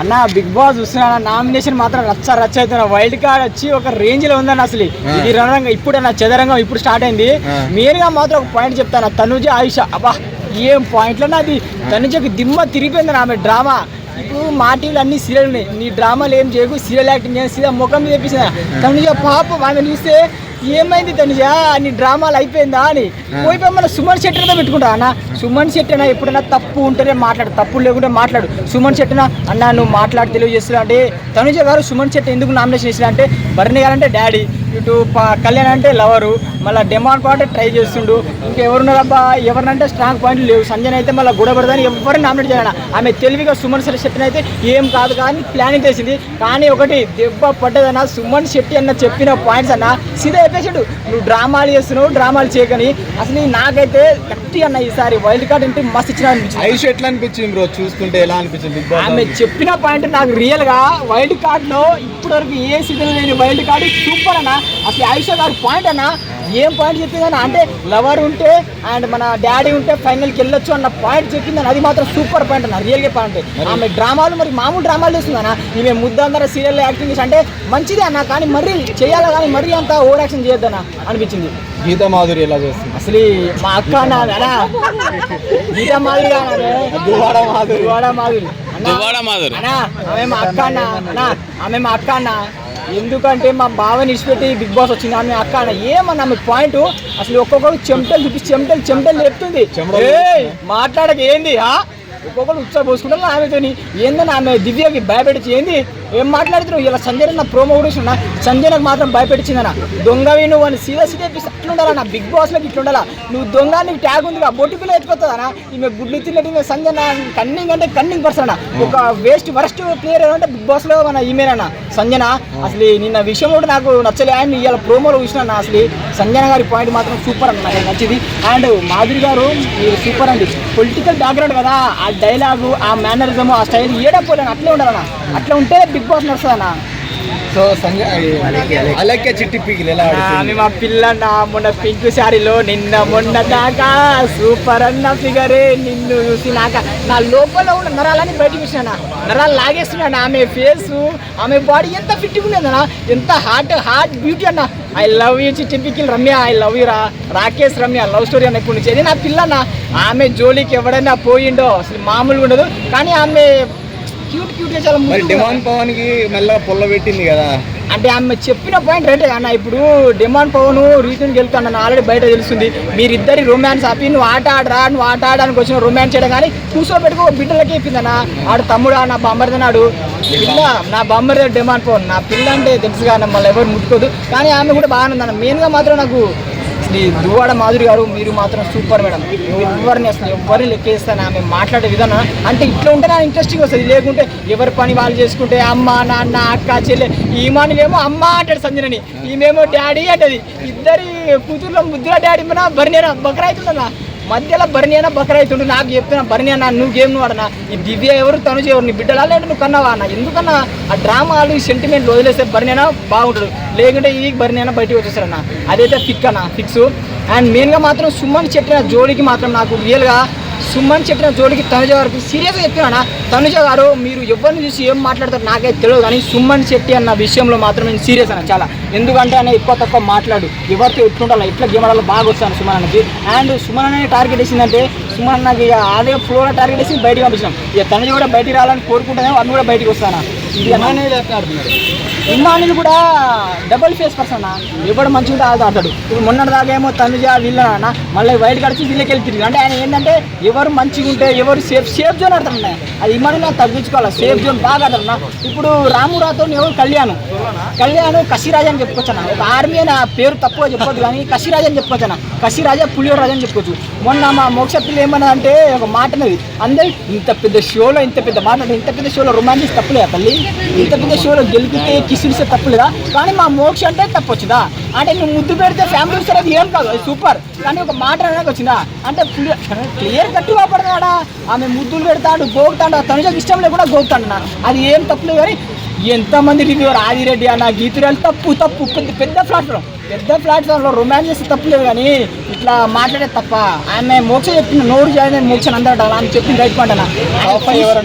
అన్న big boss చూస్తున్నా nomination మాత్రం రచ్చ రచ్చ అవుతున్నా. వైల్డ్ కార్డ్ వచ్చి ఒక రేంజ్లో ఉందన్న అసలు. ఇది రణరంగం. ఇప్పుడు నా చదరంగం ఇప్పుడు స్టార్ట్ అయింది. మెయిన్గా మాత్రం ఒక పాయింట్ చెప్తాను? తనుజ ఆయుష. అబ్బా ఏం పాయింట్లో అది? తనుజకి దిమ్మ తిరిగిపోయింది ఆమె డ్రామా. ఇప్పుడు మా టీవీలో అన్ని సీరియల్ ఉన్నాయి. నీ డ్రామాలు ఏం చేయకు? సీరియల్ యాక్టింగ్ చేసి సీదా ముఖం మీద తెప్పించిన తనుజ పాపం ఆమె చూస్తే ఏమైంది తనుజ? నీ డ్రామాలు అయిపోయిందా అని. పోయిపోయి మన సుమన్ శెట్టితో పెట్టుకుంటా అన్న. సుమన్ శెట్టి అన్న ఎప్పుడైనా తప్పు ఉంటేనే మాట్లాడు తప్పు లేకుంటే మాట్లాడు. సుమన్ శెట్టిన అన్న నువ్వు మాట్లాడి తెలియజేస్తున్నా. అంటే తనుజ గారు సుమన్ శెట్టి ఎందుకు నామినేషన్ ఇచ్చిన అంటే భరణి గారు అంటే డాడీ. ఇటు కళ్యాణ్ అంటే లవరు మళ్ళీ డెమాన్ పాయింట్ ట్రై చేస్తుండు. ఇంకెవరున్నారు అబ్బా ఎవరినంటే స్ట్రాంగ్ పాయింట్లు లేవు. సంజయ్ అయితే మళ్ళీ గొడవడదని ఎవరిని నామినేట్ చేయాలి ఆమె తెలివిగా సుమన్ శెట్టి అయితే ఏం కాదు కానీ ప్లానింగ్ చేసింది. కానీ ఒకటి దెబ్బ పడ్డదన్న సుమన్ శెట్టి అన్న చెప్పిన పాయింట్స్ అన్న సీదా చెప్పేసాడు. నువ్వు డ్రామాలు చేస్తున్నావు డ్రామాలు చేయకని. అసలు నాకైతే గట్టి అన్న ఈసారి వైల్డ్ కార్డ్ అంటే మస్తు ఇచ్చిన అనిపించింది. ఎట్లా అనిపించింది బ్రో? చూస్తుంటే ఎలా అనిపించింది ఆమె చెప్పిన పాయింట్ నాకు రియల్గా వైల్డ్ కార్డ్లో ఇప్పటి వరకు ఏ సీజన్ లేని వైల్డ్ కార్డ్ సూపర్ అన్న. అసలు ఆయుష గారు పాయింట్ అన్న ఏం పాయింట్ చెప్పిందన్న అంటే లవర్ ఉంటే అండ్ మన డాడీ ఉంటే ఫైనల్కి వెళ్ళొచ్చు అన్న పాయింట్ చెప్పిందని అది మాత్రం సూపర్ పాయింట్ అన్న రియల్గా పాయింట్ ఆమె డ్రామాలు మరి మామూలు డ్రామాలు చేస్తుందన్న ఈమె ముద్దందర సీరియల్ యాక్టింగ్ చేసి అంటే మంచిదే అన్న కానీ మరీ చేయాలి కానీ మరీ అంత ఓవర్ యాక్షన్ చేయొద్దన్న అనిపించింది. గీతా మాధురి ఎలా చేస్తుంది? అసలు మా అక్క అన్న గీతా మాధురి. మాధురి. దువ్వాడ మాధురి. అన్నా ఆమె మా అక్క అన్న అన్నా. ఆమె మా అక్క అన్న. ఎందుకంటే మా బావని ఇచ్చిపెట్టి బిగ్ బాస్ వచ్చింది. ఆమె అక్క అన్న ఏమన్నా ఆమె పాయింట్ అసలు ఒక్కొక్కరు చెమటలు చూపి చెమటలు చెమటలు ఏయ్, మాట్లాడక ఏంది ఆ? ఒక్కొక్కరు ఉత్సాహ పోసుకుంటారు ఆమెతోని. ఏందని ఆమె దివ్యకి భయపెట్టించి ఏంది? ఏం మాట్లాడుతున్నావు? ఇలా సంజయ్ నా ప్రోమో కూడా ఇస్తున్నా సంజయ్ నాకు మాత్రం భయపెట్టించిందన్న. దొంగవి నువ్వు అని సీదా సీదా చెప్పి నా బిగ్ బాస్లోకి ఇట్లుండాలా? నువ్వు దొంగ నీకు ట్యాగ్ ఉందిగా బొట్టు పిల్ల ఈమె గుడ్లు తిన్నట్టు ఈమె సంజయ్ నా కన్నింగ్ అంటే కన్నింగ్ పర్సన్ అన్న ఒక వేస్ట్ వరస్ట్ ప్లేయర్ అంటే బిగ్ బాస్లో మన ఈమెనా సంజన అసలు నిన్న విషయం కూడా నాకు నచ్చలే. అండ్ ఇవాళ ప్రోమోలో చూసిన అసలు సంజన గారి పాయింట్ మాత్రం సూపర్ అన్న. నచ్చింది. అండ్ మాధురి గారు మీరు సూపర్ అండి. పొలిటికల్ బ్యాక్గ్రౌండ్ కదా. ఆ డైలాగు ఆ మేనరిజము ఆ స్టైల్ ఏడపోలేను అట్లే ఉండాలన్నా. అట్లా ఉంటే బిగ్ బాస్ నడుస్తుంది అన్న సో అలక్య చిట్టి పీకిలు ఎలా ఆమె ఆడుతుంది? మా పిల్లన్న మొన్న పింక్ శారీలో నిన్న మొన్న దాకా సూపర్ అన్న ఫిగరే నిన్ను చూసి నాక నా లోపల ఉన్న నరాలని బయటకు వచ్చినా నరాలు లాగేస్తున్నాను ఆమె ఫేస్ ఆమె బాడీ ఎంత ఫిట్గా ఉండేదన్న ఎంత హార్ట్ హార్ట్ బ్యూటీ అన్న? ఐ లవ్ యూ చిట్టిపికిల్ రమ్య. ఐ లవ్ యూ రా. రాకేష్ రమ్య లవ్ స్టోరీ అన్న ఇప్పుడు నుంచి? నా పిల్లన్న. ఆమె జోలికి ఎవడైనా పోయిండో అసలు మామూలుగా ఉండదు. కానీ ఆమె క్యూట్ క్యూట్గా చాలా మరి ముద్దుగా డిమాండ్ పవన్కి మెల్లగా పొల్ల పెట్టింది కదా. అంటే ఆమె చెప్పిన పాయింట్ రైటే అన్న ఇప్పుడు డిమాండ్ పవన్ రీజన్ గెలుతాను ఆల్రెడీ బయట తెలుస్తుంది. మీరిద్దరి రొమాన్స్ ఆపి నువ్వు ఆట ఆడరా నువ్వు ఆట ఆడడానికి వచ్చిన రొమాన్స్ చేయడం కానీ కూర్చోబెట్టుకో బిడ్డలకి చెప్పిందన్న ఆడు తమ్ముడు నా బొమ్మరిదన్నాడు పిల్ల నా బొమ్మరిద డిమాండ్ పవన్. నా పిల్ల అంటే తెలుసుగా మళ్ళీ ఎవరు ముట్టుకోదు. కానీ ఆమె కూడా బాగానే ఉందన్న మెయిన్గా మాత్రం నాకు శ్రీ దువ్వాడ మాధురి గారు మీరు మాత్రం సూపర్ మేడం. ఎవరిని అసలు ఎవరిని లెక్కేస్తాను? ఆమె మాట్లాడే విధానం అంటే ఇట్లా ఉంటే నాకు ఇంట్రెస్టింగ్ వస్తుంది. లేకుంటే ఎవరి పని వాళ్ళు చేసుకుంటే అమ్మ నాన్న అక్క చెల్లె ఈ మానేమో అమ్మ అంటాడు సంజనని. ఈమెమో డాడీ అంటది. ఇద్దరి కూతుర్లో ముద్దుల డాడీ మన బరినేరా బకరా మధ్యలో బర్ని అయినా బకరైతుండు నాకు చెప్పిన బర్ని అన్న నువ్వు గేమ్ నువ్వు అన్న ఈ దివ్య ఎవరు తనుజ ఎవరు నీ బిడ్డలా లేదంటే నువ్వు కన్నావా అన్న? ఎందుకన్నా ఆ డ్రామాలు ఈ సెంటిమెంట్ వదిలేస్తే బర్ని అయినా బాగుంటాడు. లేకుంటే ఈ బర్ని అయినా బయటకు వచ్చేస్తారన్న అదైతే ఫిక్ అన్న ఫిక్స్ అండ్ మెయిన్గా మాత్రం సుమన్ చెప్పిన జోడికి మాత్రం నాకు రియల్గా సుమన్ చెప్పిన జోడికి తనుజ గారికి సీరియస్గా చెప్తున్నా తనుజ గారు మీరు ఎవరిని చూసి ఏం మాట్లాడతారు నాకైతే తెలియదు కానీ సుమన్ శెట్టి అన్న విషయంలో మాత్రం నేను సీరియస్ అన్న చాలా. ఎందుకంటే ఆయన ఎక్కువ తక్కువ మాట్లాడు. ఎవరితో ఎట్లుండాలి ఎట్లా గేమ్ ఆడాలో బాగా వస్తాను సుమన్ అన్నకి అండ్ సుమన్ అనే టార్గెట్ వేసిందంటే సుమన్ అన్నకి ఇక అదే ఫ్లోలో టార్గెట్ వేసి బయటికి పంపించాం ఇక తనుజ కూడా బయటికి రావాలని కోరుకుంటేనే అన్ని కూడా బయటికి వస్తాను. ఇమ్మానిల్ కూడా డబుల్ ఫేస్ పర్సన్ ఎవడు మంచిగా ఆడతాడు. ఇప్పుడు మొన్నటి దాకా ఏమో తనుజ వీళ్ళ మళ్ళీ వైట్ కడిచి వీళ్ళకి వెళ్ళి తిరిగి అంటే ఆయన ఏంటంటే ఎవరు మంచిగా ఉంటే ఎవరు సేఫ్ సేఫ్ జోన్ ఆడతారన్న అది ఇమ్మానిల్ తగ్గించుకోవాలి? సేఫ్ జోన్ బాగా ఆడతారన్న ఇప్పుడు రామురాతో ఎవరు కళ్యాణ్? కళ్యాణ్ కసిరాజ్ అని చెప్పుకోవచ్చు అన్న. ఒక ఆర్మీ అని పేరు తప్పుగా చెప్పొద్దు కానీ కసిరాజ్ అని చెప్పుకోవచ్చు అన్న. కసిరాజా పులియోడు రాజు అని చెప్పుకోవచ్చు. మొన్న మా మోక్ష పిల్ల ఏమన్నా అంటే ఒక మాట అనేది. అందరి ఇంత పెద్ద షోలో ఇంత పెద్ద మాట అంటే ఇంత పెద్ద షోలో రొమాన్స్ తప్పులేదా తల్లి? ఇంత పెద్ద షోలో గెలిపితే కిసిరిస్తే తప్పులేదా? కానీ మా మోక్ష అంటే తప్పు వచ్చిందా? అంటే నువ్వు ముద్దు పెడితే ఫ్యామిలీ వస్తారు అది ఏం కాదు సూపర్ కానీ ఒక మాట అనడానికి వచ్చిందా? అంటే క్లియర్ కట్టు కాపాడుతున్నాడా ఆమె ముద్దులు పెడతాడు గోగుతాడు ఆ తనుజకి ఇష్టం లేకుండా గోగుతాడు నా అది ఏం తప్పులేదు కానీ ఎంతమంది రివ్యూవర్ ఆదిరెడ్డి అన్న గీతురాలు తప్పు తప్పు. పెద్ద పెద్ద ప్లాట్ఫామ్ పెద్ద ప్లాట్ఫామ్లో రొమాన్స్ చేస్తే తప్పులేదు కానీ ఇట్లా మాట్లాడే తప్ప ఆమె మోక్ష చెప్పింది నోరు చేయని మోక్ష అందట ఆమె చెప్పింది రైట్ మాట టాప్ ఫైవ్ ఎవరు?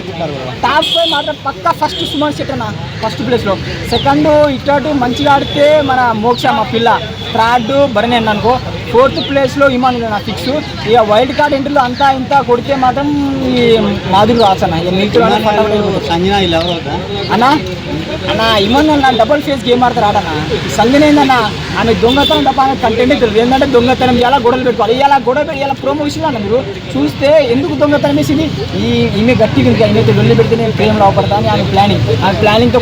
టాప్ ఫైవ్ మాత్రం పక్కా ఫస్ట్ సుమన్ శెట్టి అన్న ఫస్ట్ ప్లేస్లో. సెకండ్ ఇటు మంచిగా ఆడితే మన మోక్ష మా పిల్ల. థర్డ్ భరణి అన్న అనుకో. ఫోర్త్ ప్లేస్లో ఇమాన్ నా ఫిక్స్ ఇక వైల్డ్ కార్డ్ ఎంట్రీలో అంతా ఇంత కొడితే మాత్రం ఈ మాధురి రాసన్న సంజన అన్నా అన్న ఇమన్ అన్న డబుల్ ఫేస్ గేమ్ ఆడతారు ఆడన్న. సంగనేందన్న ఆమె దొంగతనం తప్ప కంటెంట్ తెలియదు. ఏంటంటే దొంగతనం ఇలా గొడవలు పెట్టుకోవాలి ఇలా గొడవ పెట్టి ఇలా ప్రోమో విషయంలో అన్న మీరు చూస్తే ఎందుకు దొంగతనం వేసింది? ఈ ఈమె గట్టిగా ఇంకా ఈమె వెళ్ళి పెడితే నేను ప్రేమ అవపడతా అని ఆమె ప్లానింగ్ ఆ ప్లానింగ్తో